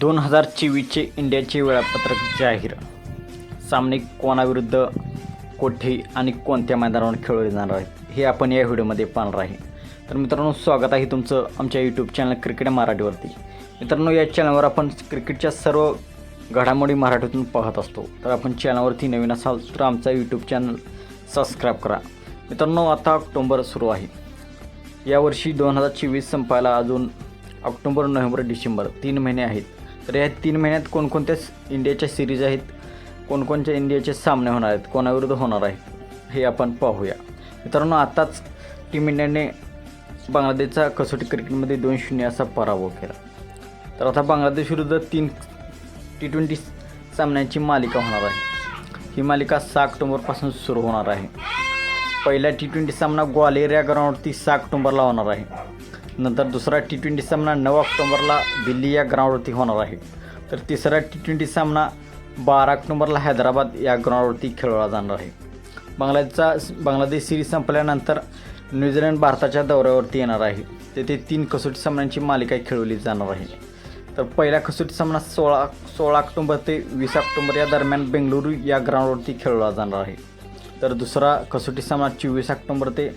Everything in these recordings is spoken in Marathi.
दोन हजार चोवीसचे इंडियाचे वेळापत्रक जाहीर. सामने कोणाविरुद्ध कोठे आणि कोणत्या मैदानावर खेळवले जाणार आहेत हे आपण या व्हिडिओमध्ये पाहणार आहे. तर मित्रांनो स्वागत आहे तुमचं आमच्या यूट्यूब चॅनल क्रिकेट मराठीवरती. मित्रांनो या चॅनलवर आपण क्रिकेटच्या सर्व घडामोडी मराठीतून पाहत असतो. तर आपण चॅनलवरती नवीन असाल तर आमचा यूट्यूब चॅनल सबस्क्राईब करा. मित्रांनो आता ऑक्टोंबर सुरू आहे. यावर्षी दोन हजार चोवीस संपायला अजून ऑक्टोंबर नोव्हेंबर डिसेंबर तीन महिने आहेत. तर या तीन महिन्यात कोणकोणत्या इंडियाच्या सिरीज आहेत? कोणकोणत्या इंडियाचे सामने होणार आहेत? कोणाविरुद्ध होणार आहेत? हे आपण पाहूया. मित्रांनो आत्ताच टीम इंडियाने बांगलादेशचा कसोटी क्रिकेटमध्ये दोन शून्य असा पराभव केला. तर आता बांगलादेश विरुद्ध तीन टी ट्वेंटी सामन्यांची मालिका होणार आहे. ही मालिका सहा ऑक्टोबरपासून सुरू होणार आहे. पहिला टी ट्वेंटी सामना ग्वालियर या ग्राउंडवरती सहा ऑक्टोबरला होणार आहे. नंतर दुसरा टी ट्वेंटी सामना नऊ ऑक्टोबरला दिल्ली या ग्राउंडवरती होणार आहे. तर तिसरा टी ट्वेंटी सामना बारा ऑक्टोबरला हैदराबाद या ग्राउंडवरती खेळवला जाणार आहे. बांगलादेशचा बांगलादेश सिरीज संपल्यानंतर न्यूझीलंड भारताच्या दौऱ्यावरती येणार आहे. तेथे तीन कसोटी सामन्यांची मालिका खेळवली जाणार आहे. तर पहिला कसोटी सामना सोळा सोळा ऑक्टोंबर ते वीस ऑक्टोंबर या दरम्यान बेंगळुरू या ग्राउंडवरती खेळवला जाणार आहे. तर दुसरा कसोटी सामना चोवीस ऑक्टोंबर ते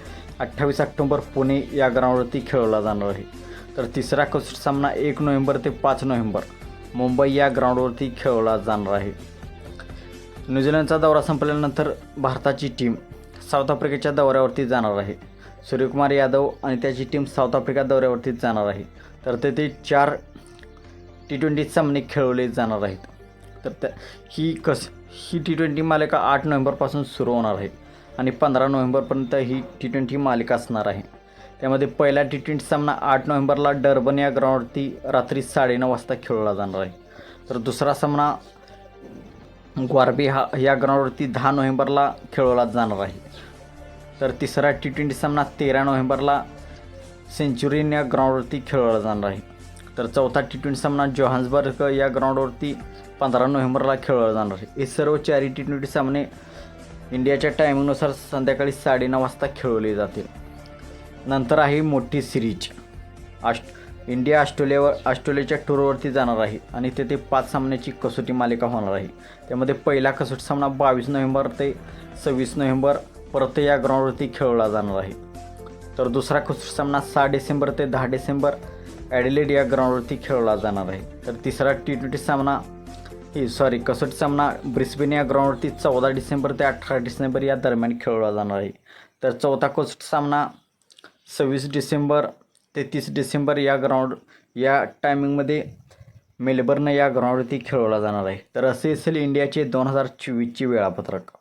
अठ्ठावीस ऑक्टोबर पुणे या ग्राउंडवरती खेळवला जाणार आहे. तर तिसरा कसोटी सामना एक नोव्हेंबर ते पाच नोव्हेंबर मुंबई या ग्राउंडवरती खेळवला जाणार आहे. न्यूझीलंडचा दौरा संपल्यानंतर भारताची टीम साऊथ आफ्रिकेच्या दौऱ्यावरती जाणार आहे. सूर्यकुमार यादव आणि त्याची टीम साऊथ आफ्रिका दौऱ्यावरती जाणार आहे. तर तेथे चार टी ट्वेंटी सामने खेळवले जाणार आहेत. तर त्या ही कस ही टी ट्वेंटी मालिका आठ नोव्हेंबरपासून सुरू होणार आहे. आणि पंधरा नोव्हेंबरपर्यंत ही टी ट्वेंटी मालिका असणार आहे. त्यामध्ये पहिला टी ट्वेंटी सामना आठ नोव्हेंबरला डर्बन या ग्राउंडवरती रात्री साडेनऊ वाजता खेळवला जाणार आहे. तर दुसरा सामना ग्वारबी हा या ग्राउंडवरती दहा नोव्हेंबरला खेळवला जाणार आहे. तर तिसरा टी ट्वेंटी सामना तेरा नोव्हेंबरला सेंच्युरीन या ग्राउंडवरती खेळवला जाणार आहे. तर चौथा टी ट्वेंटी सामना जोहान्सबर्ग या ग्राउंडवरती पंधरा नोव्हेंबरला खेळवला जाणार आहे. हे सर्व चारही टी ट्वेंटी सामने इंडियाच्या टायमिंगनुसार संध्याकाळी साडेनऊ वाजता खेळवले जातील. नंतर आहे मोठी सिरीज. आस्ट इंडिया ऑस्ट्रेलियावर ऑस्ट्रेलियाच्या टूरवरती जाणार आहे आणि तेथे पाच सामन्याची कसोटी मालिका होणार आहे. त्यामध्ये पहिला कसोटी सामना बावीस नोव्हेंबर ते सव्वीस नोव्हेंबर परत या ग्राउंडवरती खेळवला जाणार आहे. तर दुसरा कसोटी सामना सहा डिसेंबर ते दहा डिसेंबर ॲडिलेड या ग्राउंडवरती खेळवला जाणार आहे. तर तिसरा टी ट्वेंटी सामना सॉरी कसोटी सामना ब्रिस्बेन या ग्राउंडवरती चौदा डिसेंबर ते अठरा डिसेंबर या दरम्यान खेळवला जाणार आहे. तर चौथा कसोटी सामना सव्वीस डिसेंबर ते तीस डिसेंबर या ग्राउंड या टायमिंगमध्ये मेलबर्न या ग्राउंडवरती खेळवला जाणार आहे. तर असे असेल इंडियाचे दोन हजार चोवीसचे वेळापत्रक.